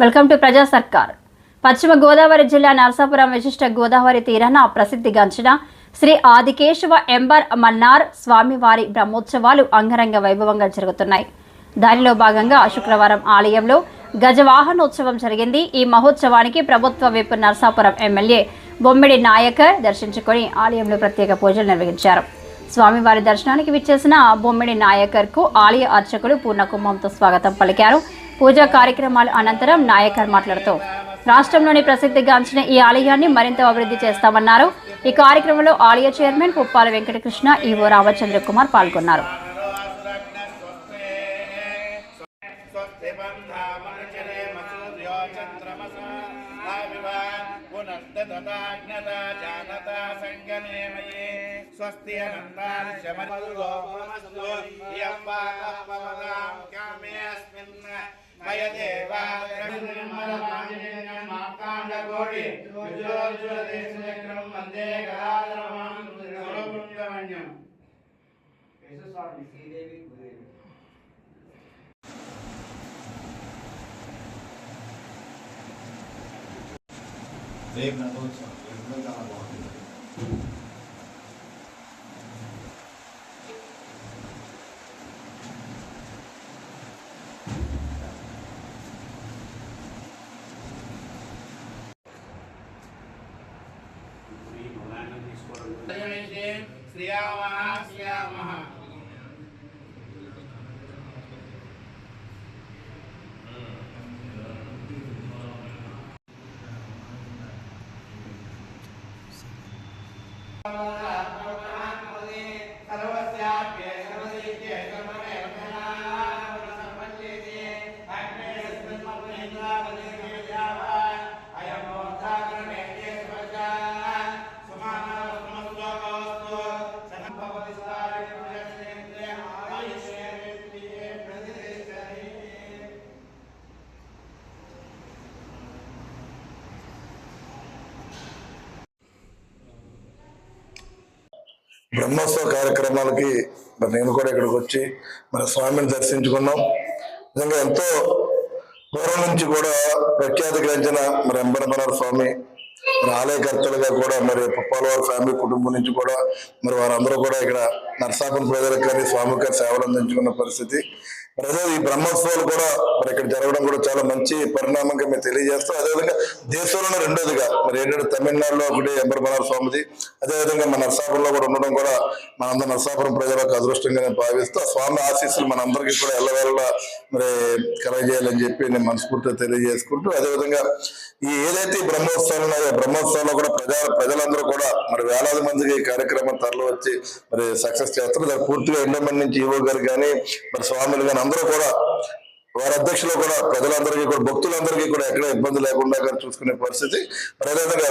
Welcome to ప్రజా సర్కార్. పశ్చిమ గోదావరి జిల్లా నరసాపురం విశిష్ట గోదావరి తీరాన ప్రసిద్ధిగాంచిన శ్రీ ఆదికేశవ ఎంబర్ మన్నార్ స్వామివారి బ్రహ్మోత్సవాలు అంగరంగ వైభవంగా జరుగుతున్నాయి. దానిలో భాగంగా శుక్రవారం ఆలయంలో గజవాహనోత్సవం జరిగింది. ఈ మహోత్సవానికి ప్రభుత్వ వైపు నరసాపురం ఎమ్మెల్యే బొమ్మిడి నాయకర్ దర్శించుకొని ఆలయంలో ప్రత్యేక పూజలు నిర్వహించారు. స్వామివారి దర్శనానికి విచ్చేసిన బొమ్మిడి నాయకర్కు ఆలయ అర్చకులు పూర్ణ కుంభంతో స్వాగతం పలికారు. పూజా కార్యక్రమాల అనంతరం నాయకర్ మాట్లాడుతూ రాష్ట్రంలోని ప్రసిద్ధిగాంచిన ఈ ఆలయాన్ని మరింత అభివృద్ధి చేస్తామన్నారు. ఈ కార్యక్రమంలో ఆలయ చైర్మన్ పుప్పాల వెంకటకృష్ణ ఈవో రామచంద్ర కుమార్ పాల్గొన్నారు. స్వస్తి బంధామనుచరే మార్తాండకోటి విజయోజ్వల దేశచక్రం వందే సురపుణ్యమన్యం రేపు నడవచ్చు రేపు చాలా బాగుంటుంది श्रियामः श्रियामः బ్రహ్మోత్సవ కార్యక్రమాలకి మరి నేను కూడా ఇక్కడికి వచ్చి మరి స్వామిని దర్శించుకున్నాం. నిజంగా ఎంతో పూర్వం నుంచి కూడా ప్రఖ్యాతి గ్రహించిన మరి అంబరమనాథ స్వామి మరి ఆలయకర్తలుగా కూడా మరి పుప్పాల వారి ఫ్యామిలీ కుటుంబం నుంచి కూడా మరి వారందరూ కూడా ఇక్కడ నరసాపురం ప్రజలకు కానీ స్వామికి సేవలు అందించుకున్న పరిస్థితి. అదే ఈ బ్రహ్మోత్సవాలు కూడా మరి ఇక్కడ జరగడం కూడా చాలా మంచి పరిణామంగా మేము తెలియజేస్తాం అదేవిధంగా దేశంలోనే రెండోదిగా మరి ఏంటంటే తమిళనాడులో ఒకటి ఎంబరమనాథ స్వామిది. అదేవిధంగా మన నర్సాపురంలో కూడా ఉండడం కూడా మనందరం నరసాపురం ప్రజలకు అదృష్టంగా నేను భావిస్తూ స్వామి ఆశీస్సులు మనందరికీ కూడా ఎల్లవేళ మరి కలగజేయాలని చెప్పి నేను మనస్ఫూర్తిగా తెలియజేసుకుంటూ అదేవిధంగా ఈ ఏదైతే ఈ బ్రహ్మోత్సవాలు ఉన్నాయో బ్రహ్మోత్సవంలో బ్రహ్మోత్సవాల్లో కూడా ప్రజా ప్రజలందరూ కూడా మరి వేలాది మందికి ఈ కార్యక్రమం తరలి వచ్చి మరి సక్సెస్ చేస్తారు. దాన్ని పూర్తిగా ఎండోమెంట్ నుంచి ఈవో గారు కానీ మరి స్వాములు కానీ అందరూ కూడా వారి అధ్యక్షులు కూడా ప్రజలందరికీ కూడా భక్తులందరికీ కూడా ఎక్కడ ఇబ్బంది లేకుండా చూసుకునే పరిస్థితి. అదేవిధంగా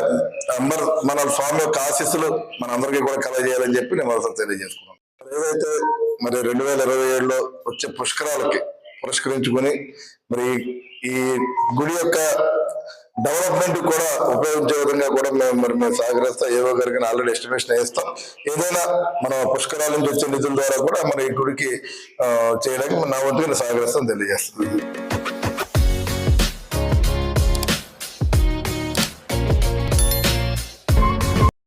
అంబర్ మన స్వామి యొక్క ఆశీస్సులు మన అందరికీ కూడా కలగజేయాలని చెప్పి నేను మరోసారి తెలియజేసుకున్నాను ఏదైతే మరి రెండు వేల ఇరవై ఏడులో వచ్చే పుష్కరాలకి పురస్కరించుకొని మరి ఈ గుడి యొక్క డెవలప్మెంట్ కూడా ఉపయోగించే విధంగా కూడా మేము మరి మేము సహకరిస్తాం. ఏవో గారికి ఆల్రెడీ ఎస్టిమేషన్ వేస్తాం ఏదైనా మన పుష్కరాల నుంచి వచ్చే నిధుల ద్వారా కూడా మన ఈ గుడికి చేయడానికి నా వంతుగా సహకరిస్తాం తెలియజేస్తాం